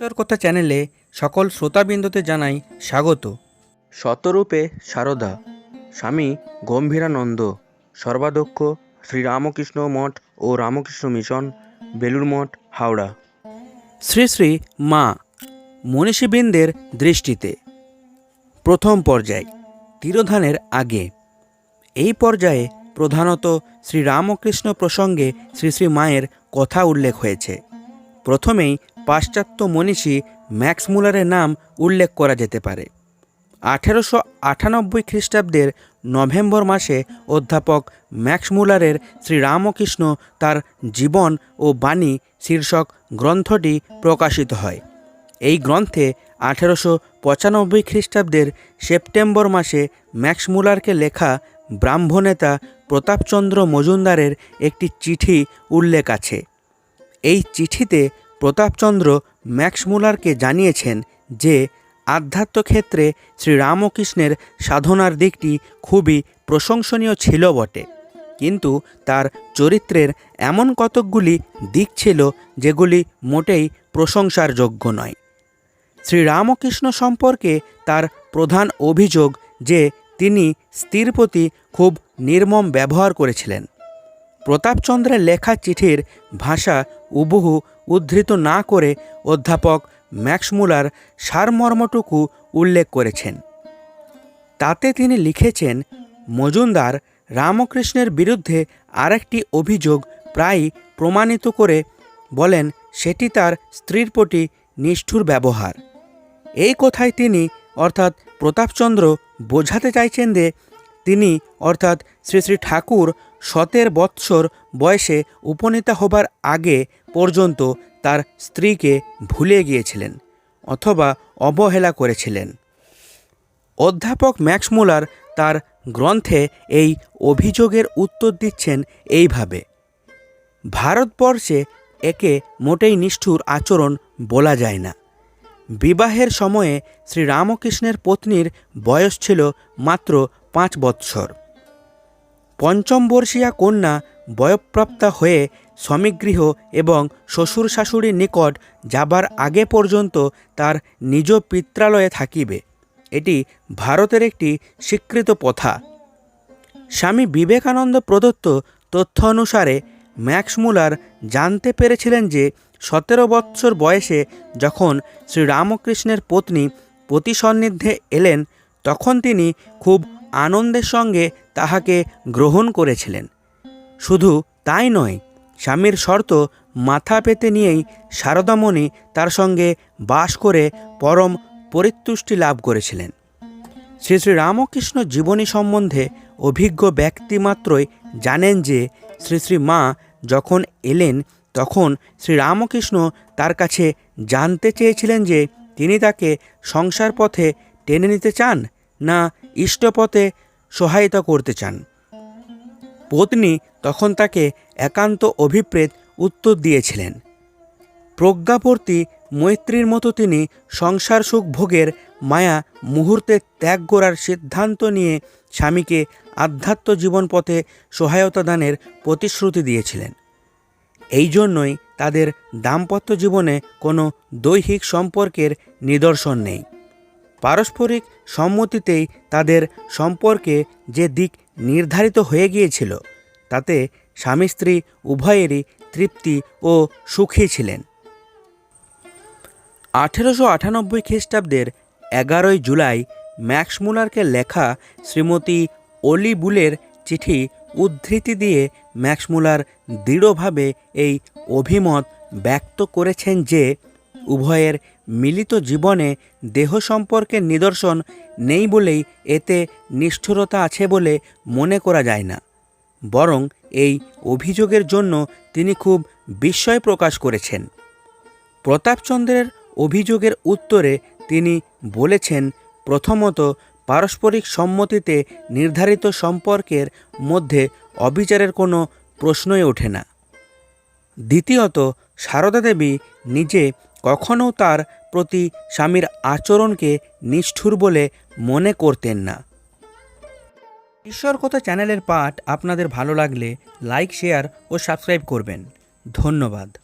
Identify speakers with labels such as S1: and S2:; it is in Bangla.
S1: কথা চ্যানেলে সকল শ্রোতাবৃন্দতে জানাই স্বাগত।
S2: শতরূপে সারদা স্বামী গম্ভীরানন্দ সর্বাধ্যক্ষ শ্রীরামকৃষ্ণ মঠ ও রামকৃষ্ণ মিশন বেলুর মঠ হাওড়া।
S1: শ্রী শ্রী মা মনীষীবৃন্দের দৃষ্টিতে প্রথম পর্যায় তিরোধানের আগে। এই পর্যায়ে প্রধানত শ্রী রামকৃষ্ণ প্রসঙ্গে শ্রী শ্রী মায়ের কথা উল্লেখ হয়েছে। প্রথমেই পাশ্চাত্য মনীষী ম্যাক্স মুলারের নাম উল্লেখ করা যেতে পারে। আঠেরোশো আটানব্বই খ্রিস্টাব্দের নভেম্বর মাসে অধ্যাপক ম্যাক্স মুলারের শ্রীরামকৃষ্ণ তার জীবন ও বাণী শীর্ষক গ্রন্থটি প্রকাশিত হয়। এই গ্রন্থে আঠেরোশো পঁচানব্বই খ্রিস্টাব্দের সেপ্টেম্বর মাসে ম্যাক্স মুলারকে লেখা ব্রাহ্মনেতা প্রতাপচন্দ্র মজুমদারের একটি চিঠি উল্লেখ আছে। এই চিঠিতে প্রতাপচন্দ্র ম্যাক্স মুলারকে জানিয়েছেন যে আধ্যাত্ম ক্ষেত্রে শ্রীরামকৃষ্ণের সাধনার দিকটি খুবই প্রশংসনীয় ছিল বটে। কিন্তু তার চরিত্রের এমন কতকগুলি দিক ছিল যেগুলি মোটেই প্রশংসার যোগ্য নয়। শ্রীরামকৃষ্ণ সম্পর্কে তার প্রধান অভিযোগ যে, তিনি স্ত্রীর প্রতি খুব নির্মম ব্যবহার করেছিলেন। প্রতাপচন্দ্রের লেখা চিঠির ভাষা উবহু উদ্ধৃত না করে অধ্যাপক ম্যাক্সমুলার সারমর্মটুকু উল্লেখ করেছেন। তাতে তিনি লিখেছেন, মজুমদার রামকৃষ্ণের বিরুদ্ধে আরেকটি অভিযোগ প্রায় প্রমাণিত করে বলেন, সেটি তার স্ত্রীর প্রতি নিষ্ঠুর ব্যবহার। এই কথায় তিনি অর্থাৎ প্রতাপচন্দ্র বোঝাতে চাইছেন যে তিনি, অর্থাৎ শ্রী শ্রী ঠাকুর, সতের বৎসর বয়সে উপনীত হবার আগে পর্যন্ত তার স্ত্রীকে ভুলে গিয়েছিলেন অথবা অবহেলা করেছিলেন। অধ্যাপক ম্যাক্স মুলার তার গ্রন্থে এই অভিযোগের উত্তর দিচ্ছেন এইভাবে, ভারতবর্ষে একে মোটেই নিষ্ঠুর আচরণ বলা যায় না। বিবাহের সময়ে শ্রীরামকৃষ্ণের পত্নীর বয়স ছিল মাত্র পাঁচ বৎসর। পঞ্চম বর্ষীয়া কন্যা বয়প্রাপ্তা হয়ে স্বামীগৃহ এবং শ্বশুর শাশুড়ির নিকট যাবার আগে পর্যন্ত তার নিজ পিত্রালয়ে থাকিবে। এটি ভারতের একটি স্বীকৃত প্রথা। স্বামী বিবেকানন্দ প্রদত্ত তথ্য অনুসারে ম্যাক্স মুলার জানতে পেরেছিলেন যে সতেরো বৎসর বয়সে যখন শ্রীরামকৃষ্ণের পত্নী প্রতিসন্নিধ্যে এলেন, তখন তিনি খুব আনন্দের সঙ্গে তাহাকে গ্রহণ করেছিলেন। শুধু তাই নয়, স্বামীর শর্ত মাথা পেতে নিয়েই শারদামণি তার সঙ্গে বাস করে পরম পরিতুষ্টি লাভ করেছিলেন। শ্রী শ্রী রামকৃষ্ণ জীবনী সম্বন্ধে অভিজ্ঞ ব্যক্তিমাত্রই জানেন যে শ্রী শ্রী মা যখন এলেন, তখন শ্রী রামকৃষ্ণ তার কাছে জানতে চেয়েছিলেন যে তিনি তাকে সংসার পথে টেনে নিতে চান না ইষ্টপথে সহায়তা করতে চান। পত্নী তখন তাকে একান্ত অভিপ্রেত উত্তর দিয়েছিলেন। প্রজ্ঞাপর্তী মৈত্রীর মতো তিনি সংসার সুখ ভোগের মায়া মুহূর্তে ত্যাগ করার সিদ্ধান্ত নিয়ে স্বামীকে আধ্যাত্ম জীবন পথে সহায়তা দানের প্রতিশ্রুতি দিয়েছিলেন। এই জন্যই তাদের দাম্পত্য জীবনে কোনো দৈহিক সম্পর্কের নিদর্শন নেই। পারস্পরিক সম্মতিতেই তাদের সম্পর্কে যে দিক নির্ধারিত হয়ে গিয়েছিল, তাতে স্বামী স্ত্রী উভয়েরই তৃপ্তি ও সুখী ছিলেন। আঠেরোশো আটানব্বই খ্রিস্টাব্দের এগারোই জুলাই ম্যাক্স মুলারকে লেখা শ্রীমতী অলি বুলের চিঠি উদ্ধৃতি দিয়ে ম্যাক্স মুলার দৃঢ়ভাবে এই অভিমত ব্যক্ত করেছেন যে উভয়ের মিলিত জীবনে দেহ সম্পর্কের নিদর্শন নেই বলেই এতে নিষ্ঠুরতা আছে বলে মনে করা যায় না। বরং এই অভিযোগের জন্য তিনি খুব বিস্ময় প্রকাশ করেছেন। প্রতাপচন্দ্রের অভিযোগের উত্তরে তিনি বলেছেন, প্রথমত পারস্পরিক সম্মতিতে নির্ধারিত সম্পর্কের মধ্যে অবিচারের কোনো প্রশ্নই ওঠে না। দ্বিতীয়ত, সারদা দেবী নিজে কখনও তার প্রতি স্বামীর আচরণকে নিষ্ঠুর বলে মনে করতেন না। ঈশ্বর কথা চ্যানেলের পাঠ আপনাদের ভালো লাগলে লাইক, শেয়ার ও সাবস্ক্রাইব করবেন। ধন্যবাদ।